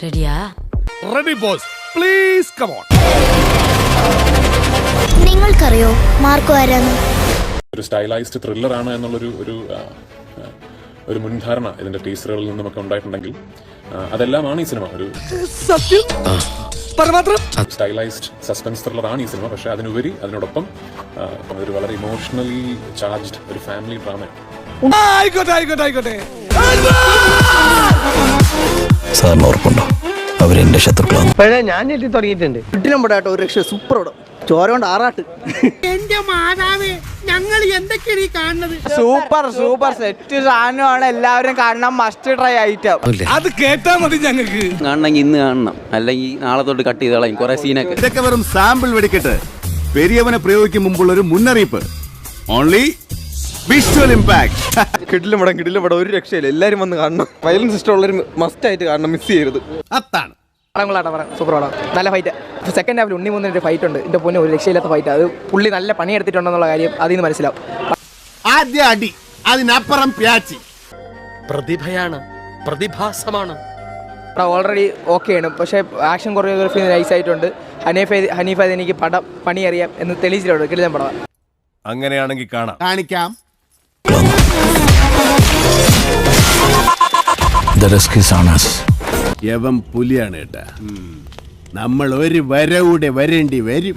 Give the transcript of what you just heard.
റെഡിയാ ready boss please come on നിങ്ങൾക്കറിയോ Marco ആരാന്ന്? ഒരു സ്റ്റൈലൈസ്ഡ് ത്രില്ലർ ആണ് എന്നുള്ളൊരു ഒരു ഒരു മുൻധാരണ ഇതിന്റെ ടീസറുകളിൽ നിന്നുമൊക്കെ ഉണ്ടായിട്ടുണ്ടെങ്കിൽ അതെല്ലാമാണ് ഈ സിനിമ. ഒരു സത്യം? സ്റ്റൈലൈസ്ഡ് സസ്പെൻസ് ത്രില്ലർ ആണ് ഈ സിനിമ. പക്ഷെ അതിനുപരി അതിനോടൊപ്പം ഒരു വളരെ ഇമോഷണലി ചാർജ്ഡ് ഒരു ഫാമിലി ഡ്രാമ ആയിക്കോട്ടെ ആയിക്കോട്ടെ. ആയിക്കോട്ടെ. സാറിന് ഓർപ്പുണ്ടോ അവരെന്റെ ശത്രുക്കളാണ്. ഞാൻ ഞെട്ടി തുടങ്ങിയിട്ടുണ്ട്. കിട്ടിലും പെടാട്ടോ ഒരു രക്ഷ സൂപ്പർ ചോര കൊണ്ട് ആറാട്ട്. സൂപ്പർ സൂപ്പർ സെറ്റ് സാധനമാണ്. എല്ലാവരും കാണണം. മസ്റ്റ് ട്രൈ ഐറ്റം അത് കേട്ടാ മതി ഞങ്ങൾക്ക്. കാണണമെങ്കിൽ ഇന്ന് കാണണം. അല്ലെങ്കിൽ നാളെ തൊട്ട് കട്ട് ചെയ്ത് കളയും. കുറെ സീനൊക്കെ ഇതൊക്കെ വെറും സാമ്പിൾ വെടിക്കെട്ട്. പെരിയവനെ പ്രയോഗിക്കും മുമ്പുള്ള ഒരു മുന്നറിയിപ്പ്. ഓൺലി വിഷ്വൽ ഇമ്പാക്ട് കിടിലും പടം കിടിലും പടം. ഒരു രക്ഷയില്ല. എല്ലാരും വന്ന് കാണണം. വയലൻസ് ഇഷ്ടമുള്ളവർ മസ്റ്റ് ആയിട്ട് കാണണം. മിസ് ചെയ്യരുത്. അത്താണ് പടങ്ങളാട്ടോ പറയാം സൂപ്പർ പടം. നല്ല ഫൈറ്റ് സെക്കൻഡ് ഹാഫിൽ ഉണ്ണി മൂന്നിന്റെ ഫൈറ്റ് ഉണ്ട്. എന്റെ പൊന്നെ ഒരു രക്ഷയില്ലാത്ത ഫൈറ്റ് അത് പുള്ളി നല്ല പണി എടുത്തിട്ടുണ്ടെന്നുള്ള കാര്യം അതിൽ നിന്ന് മനസ്സിലാവും. ആദ്യ അടി അതിനപ്പുറം പ്യാച്ചി. പ്രതിഭയാണ് പ്രതിഭാസമാണ്. പടം ഓൾറെഡി ഓക്കെയാണ് പക്ഷേ ആക്ഷൻ കൊറിയോഗ്രഫി നൈസ് ആയിട്ടുണ്ട്. ഹനീഫ് ഹനീഫ് എനിക്ക് പടം പണി അറിയാം എന്ന് തെളിയിച്ചിട്ടുണ്ട്. കിടിലൻ പടം. അങ്ങനെയാണെങ്കിൽ കാണാം. കാണിക്കാം. The. യവം പുലിയാണ് കേട്ടാ നമ്മൾ ഒരു വരവൂടെ വരേണ്ടി വരും